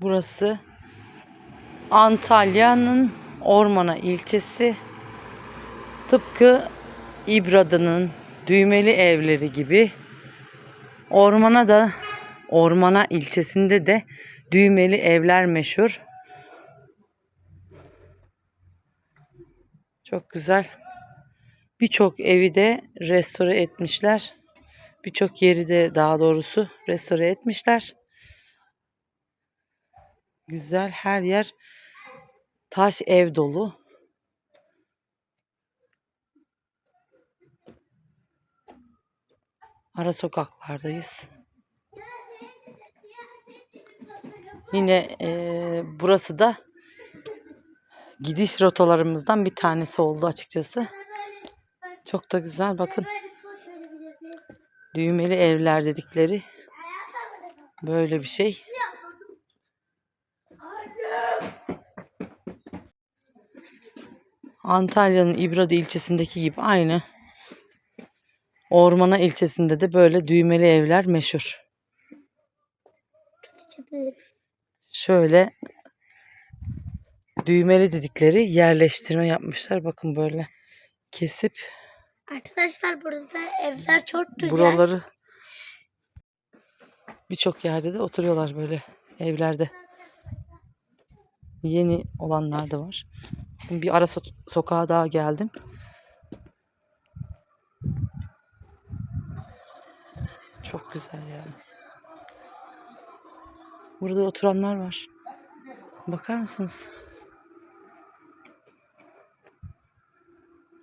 Burası Antalya'nın Ormana ilçesi. Tıpkı İbradı'nın düğmeli evleri gibi Ormana da Ormana ilçesinde de düğmeli evler meşhur. Çok güzel. Birçok evi de restore etmişler. Birçok yeri de daha doğrusu restore etmişler. Güzel her yer taş ev dolu. Ara sokaklardayız. Yine eee, burası da gidiş rotalarımızdan bir tanesi oldu açıkçası. Çok da güzel bakın. Düğmeli evler dedikleri böyle bir şey. Antalya'nın İbradı ilçesindeki gibi aynı. Ormana ilçesinde de böyle düğmeli evler meşhur. Şöyle düğmeli dedikleri yerleştirme yapmışlar. Bakın böyle kesip Arkadaşlar burada evler çok güzel. buraları birçok yerde de oturuyorlar böyle evlerde. Yeni olanlar da var. Bugün Bir ara so- sokağa daha geldim. Çok güzel ya. Burada oturanlar var. Bakar mısınız?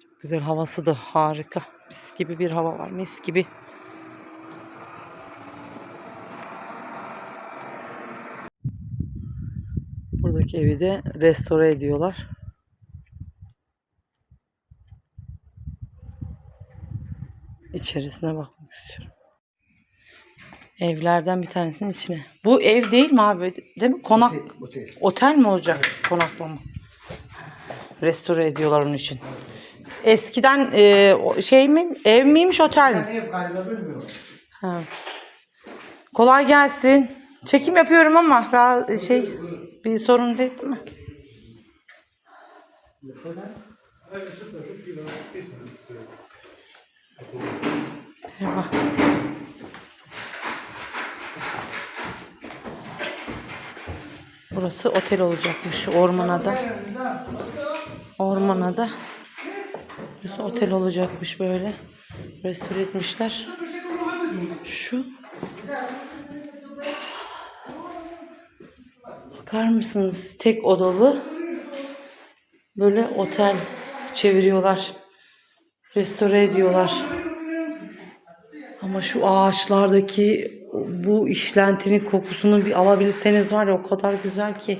Çok güzel havası da harika. Mis gibi bir hava var. Mis gibi. Buradaki evi de restore ediyorlar. İçerisine bakmak istiyorum. Evlerden bir tanesinin içine. Bu ev değil mi abi? Değil mi? Konak. Otel, otel. Otel mi olacak? Konaklama. Restore ediyorlar onun için. Eskiden e, şey mi? Ev miymiş otel mi? Ev galiba bilmiyorum. Ha. Kolay gelsin. Çekim yapıyorum ama ra- şey bir sorun değil değil mi? Merhaba. Burası otel olacakmış Ormanada. Ormanada. Burası otel olacakmış böyle. Restore etmişler. Şu. Bakar mısınız? Tek odalı böyle otel çeviriyorlar. Restore ediyorlar. Ama şu ağaçlardaki bu işlentinin kokusunu bir alabilseniz var ya o kadar güzel ki.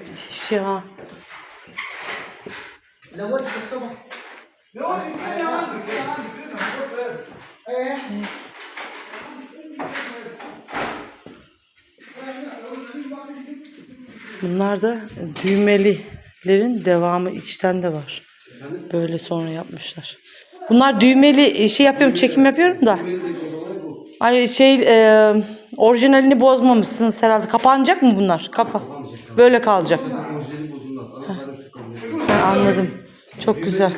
Müthiş ya. Evet. Bunlar da düğmelilerin devamı içten de var. Böyle sonra yapmışlar. Bunlar düğmeli e, şey yapıyorum çekim yapıyorum da. Hani şey e, orijinalini bozmamışsınız herhalde. Kapanacak mı bunlar? Kapa. Böyle kalacak. Ha, anladım. Çok güzel.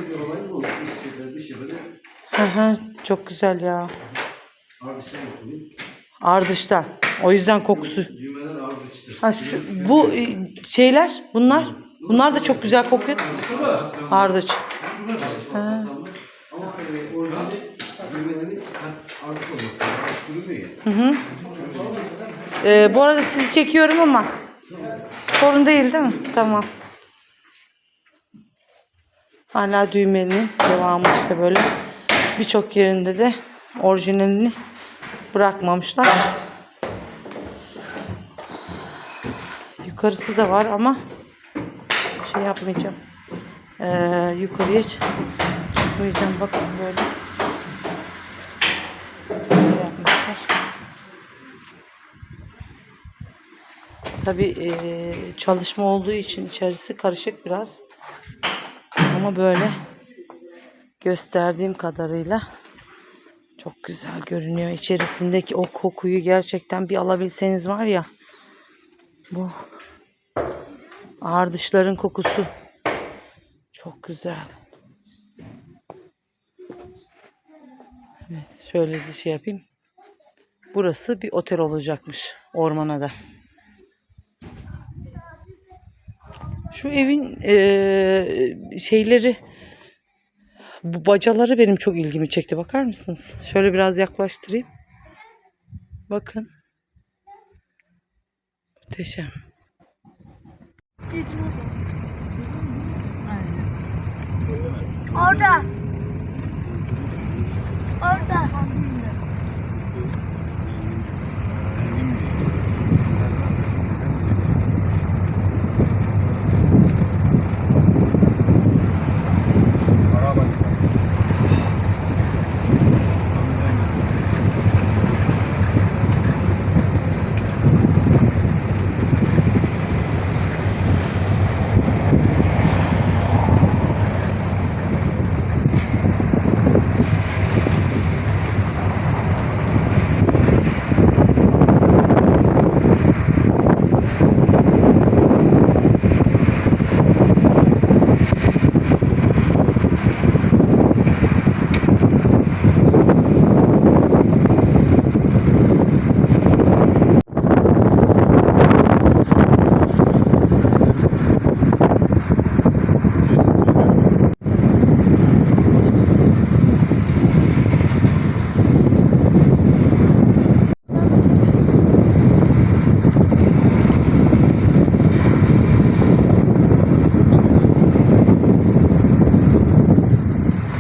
Hı, çok güzel ya. ardıştan. O yüzden kokusu. Ha şu bu e, şeyler bunlar bunlar da çok güzel kokuyor. Ardıç. Yürümüyor ya. Ee, bu arada sizi çekiyorum ama sorun değil değil mi? Tamam. Hala düğmenin devamı işte böyle. Birçok yerinde de orijinalini bırakmamışlar. Yukarısı da var ama şey yapmayacağım. Ee, yukarıya çık- çıkmayacağım. Bakın böyle. Böyle yapmışlar. Tabii eee, çalışma olduğu için içerisi karışık biraz. Ama böyle gösterdiğim kadarıyla Çok güzel görünüyor. İçerisindeki o kokuyu gerçekten bir alabilseniz var ya. Bu ardışların kokusu. Çok güzel. Evet şöyle bir şey yapayım. Burası bir otel olacakmış ormana da. Şu evin eee, şeyleri bu bacaları benim çok ilgimi çekti. Bakar mısınız? Şöyle biraz yaklaştırayım. Bakın. Muhteşem. 一直都走嗯好的好的好的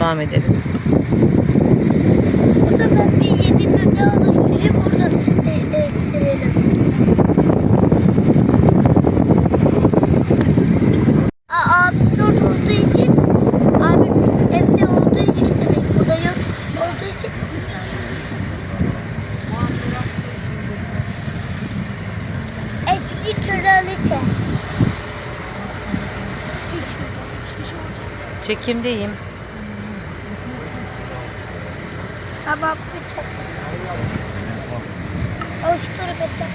Devam edelim. Burada ben bir yeni dünya oluşturayım. Burada de değiştirelim. Abim orada olduğu için abim evde olduğu için demek burada yok olduğu için Etli kraliçe. Çekimdeyim. Tamam bıçak. Oluştur bekle.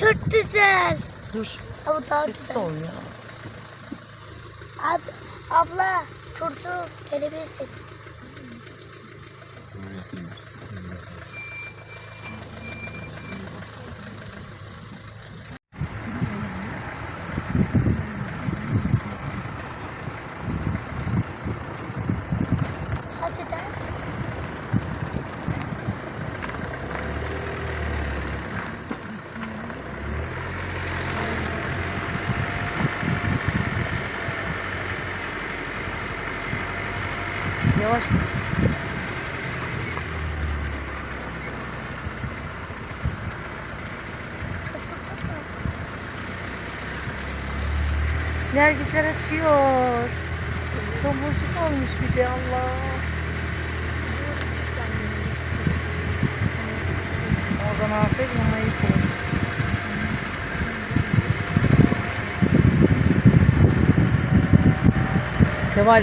Çok güzel. Dur. Ama daha Sessiz güzel. ol ya. Ab, abla çocuğu gelebilirsin. Yavaş. Mu? Nergisler açıyor. Tomurcuk olmuş bir de Allah. O zaman alsaydım ama iyi olur. Seval